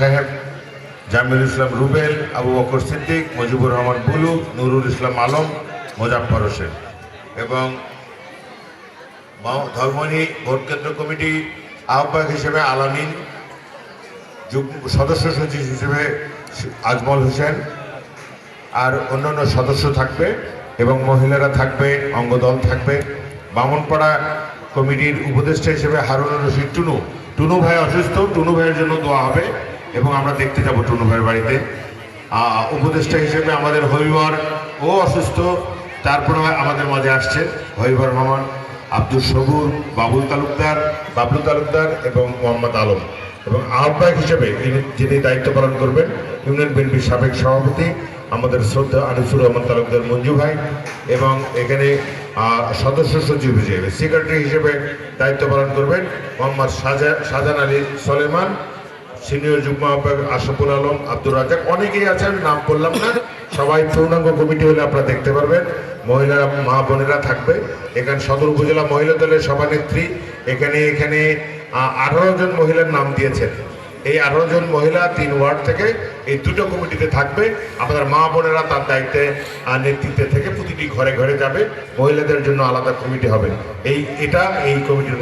সাহেব, জামিল ইসলাম রুবেল, আবু বকর সিদ্দিক, মুজিবুর রহমান বুলু, নুরুল ইসলাম আলম মোজাফর হোসেন এবং ধর্মনী ভোট কেন্দ্র কমিটি আহ্বায়ক হিসেবে আলামিন সদস্য সচিব হিসেবে আজমল হোসেন আর অন্যান্য সদস্য থাকবে এবং মহিলারা থাকবে, অঙ্গদল থাকবে। বামনপাড়া কমিটির উপদেষ্টা হিসেবে হারুনুর রশিদ টুনু। টুনু ভাই অসুস্থ, টুনু ভাইয়ের জন্য দোয়া হবে। এবং আমরা দেখতে যাব টুনু ভাইয়ের বাড়িতে। উপদেষ্টা হিসেবে আমাদের হরিবর ও অসুস্থ, তারপরে আমাদের মাঝে আসছে হরিবর রহমান, আব্দুল সবুর, বাবুল তালুকদার, বাবলু তালুকদার এবং মোহাম্মদ আলম। এবং আহ্বায়ক হিসেবে যিনি- দায়িত্ব পালন করবেন, ইউনিয়ন বিএনপির সাবেক সভাপতি আমাদের শ্রদ্ধা আনিসুর রহমান তালুকদার মঞ্জু ভাই এবং এখানে সদস্য সচিব হিসেবে সেক্রেটারি হিসেবে দায়িত্ব পালন করবেন মোহাম্মদ শাহজা শাহজাহান আলী সলেমান সিনিয়র যুগ্ম আহ্বায়ক আশফুল আলম, আব্দুর রাজাক অনেকেই আছেন, নাম বললাম না। সবাই পূর্ণাঙ্গ কমিটি হলে আপনারা দেখতে পারবেন। মহিলারা, মা বোনেরা থাকবে। এখানে সদর উপজেলা মহিলা দলের সভানেত্রী। এখানে এখানে আঠারো জন মহিলার নাম দিয়েছেন। এই আঠারো জন মহিলা তিন ওয়ার্ড থেকে এই দুটো কমিটিতে থাকবে। আমাদের মা বোনেরা তার দায়িত্বে নেতৃত্বে থেকে প্রতিটি ঘরে ঘরে যাবে। মহিলাদের জন্য আলাদা কমিটি হবে। এই, এটা এই কমিটির